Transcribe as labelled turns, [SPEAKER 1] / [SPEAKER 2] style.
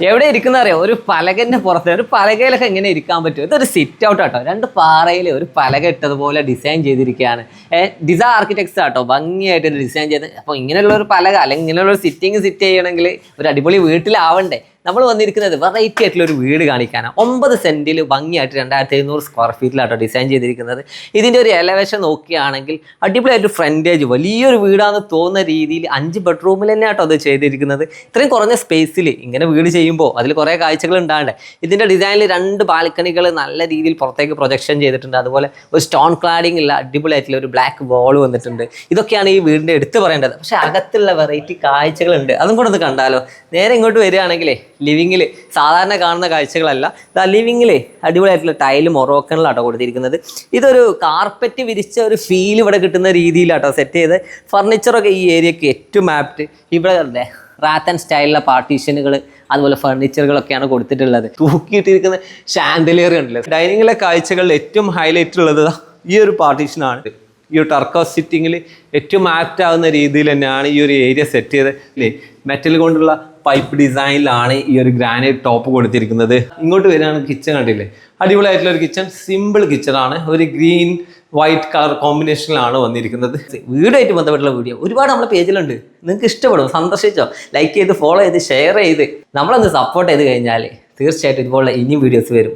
[SPEAKER 1] എവിടെ ഇരിക്കുന്ന അറിയാം? ഒരു പലകന്റെ പുറത്ത്. ഒരു പലകയിലൊക്കെ എങ്ങനെ ഇരിക്കാൻ പറ്റും. ഇതൊരു സിറ്റ് ഔട്ട് ആട്ടോ. രണ്ട് പാറയിൽ ഒരു പലക ഇട്ടതുപോലെ ഡിസൈൻ ചെയ്തിരിക്കുകയാണ്. ഡിസൈൻ ആർക്കിടെക്ട്സ് ആട്ടോ. ഭംഗിയായിട്ട് ഡിസൈൻ ചെയ്ത്. അപ്പോൾ ഇങ്ങനെയുള്ള ഒരു പലക അല്ലെങ്കിൽ ഇങ്ങനെയുള്ള ഒരു സിറ്റിംഗ് സിറ്റ് ചെയ്യണമെങ്കിൽ ഒരു അടിപൊളി വീട്ടിലാവണ്ടേ? നമ്മൾ വന്നിരിക്കുന്നത് വെറൈറ്റി ആയിട്ടുള്ള ഒരു വീട് കാണിക്കാനാണ് ഒമ്പത് സെന്റിൽ ഭംഗിയായിട്ട് രണ്ടായിരത്തി എഴുന്നൂറ് സ്ക്വയർ ഫീറ്റിലാട്ടോ ഡിസൈൻ ചെയ്തിരിക്കുന്നത്. ഇതിന്റെ ഒരു എലവേഷൻ നോക്കുകയാണെങ്കിൽ അടിപൊളിയായിട്ട് ഫ്രണ്ടേജ് വലിയൊരു വീടാണെന്ന് തോന്നുന്ന രീതിയിൽ അഞ്ച് ബെഡ്റൂമിൽ തന്നെ ആട്ടോ അത് ചെയ്തിരിക്കുന്നത്. ഇത്രയും കുറഞ്ഞ സ്പേസിൽ ഇങ്ങനെ വീട് ചെയ്യുമ്പോൾ അതിൽ കുറേ കാഴ്ചകൾ ഉണ്ടാകണ്ടേ ഇതിന്റെ ഡിസൈനിൽ രണ്ട് ബാൽക്കണികൾ നല്ല രീതിയിൽ പുറത്തേക്ക് പ്രൊജക്ഷൻ ചെയ്തിട്ടുണ്ട്. അതുപോലെ ഒരു സ്റ്റോൺ ക്ലാഡിംഗ് ഉള്ള അടിപൊളിയായിട്ടുള്ള ഒരു ബ്ലാക്ക് വോൾ വന്നിട്ടുണ്ട്. ഇതൊക്കെയാണ് ഈ വീടിന്റെ എടുത്തു പറയേണ്ടത്. പക്ഷേ അകത്തുള്ള വെറൈറ്റി കാഴ്ചകളുണ്ട്. അതും കൂടെ ഒന്ന് കണ്ടാലോ? നേരെ ഇങ്ങോട്ട് വരികയാണെങ്കിലേ ലിവിങ്ങിൽ സാധാരണ കാണുന്ന കാഴ്ചകളല്ല. ആ ലിവിങ്ങിൽ അടിപൊളിയായിട്ടുള്ള ടൈൽ മൊറോക്കണിലാട്ടോ കൊടുത്തിരിക്കുന്നത്. ഇതൊരു കാർപ്പറ്റ് വിരിച്ച ഒരു ഫീൽ ഇവിടെ കിട്ടുന്ന രീതിയിലാട്ടോ സെറ്റ് ചെയ്ത്. ഫർണിച്ചറൊക്കെ ഈ ഏരിയക്ക് ഏറ്റവും ആപ്റ്റ് ഇവിടെ കണ്ടേ റാത്ത് ആൻഡ് സ്റ്റൈലിലെ പാർട്ടീഷനുകൾ അതുപോലെ ഫർണിച്ചറുകളൊക്കെയാണ് കൊടുത്തിട്ടുള്ളത്. തൂക്കിയിട്ടിരിക്കുന്ന ഷാൻഡലിയർ ഉണ്ടല്ലോ ഡൈനിങ്ങിലെ കാഴ്ചകളിൽ ഏറ്റവും ഹൈലൈറ്റ് ഉള്ളത് ഈ ഒരു പാർട്ടീഷനാണ് ഈ ഒരു ടർക്കോസ് സിറ്റിങ്ങിൽ ഏറ്റവും ആപ്റ്റ് ആവുന്ന രീതിയിൽ തന്നെയാണ് ഈ ഒരു ഏരിയ സെറ്റ് ചെയ്ത് അല്ലേ മെറ്റൽ കൊണ്ടുള്ള പൈപ്പ് ഡിസൈനിലാണ് ഈ ഒരു ഗ്രാനൈറ്റ് ടോപ്പ് കൊടുത്തിരിക്കുന്നത്. ഇങ്ങോട്ട് വരികയാണ് കിച്ചൺ കണ്ടില്ലേ? അടിപൊളിയായിട്ടുള്ള ഒരു കിച്ചൺ സിമ്പിൾ കിച്ചൺ ആണ്. ഒരു ഗ്രീൻ വൈറ്റ് കളർ കോമ്പിനേഷനിലാണ് വന്നിരിക്കുന്നത്. വീടുമായിട്ട് ബന്ധപ്പെട്ടുള്ള വീഡിയോ ഒരുപാട് നമ്മുടെ പേജിലുണ്ട്. നിങ്ങൾക്ക് ഇഷ്ടപ്പെടും. സന്ദർശിച്ചോ ലൈക്ക് ചെയ്ത് ഫോളോ ചെയ്ത് ഷെയർ ചെയ്ത്. നമ്മളൊന്ന് സപ്പോർട്ട് ചെയ്ത് കഴിഞ്ഞാൽ തീർച്ചയായിട്ടും ഇതുപോലുള്ള ഇനിയും വീഡിയോസ് വരും.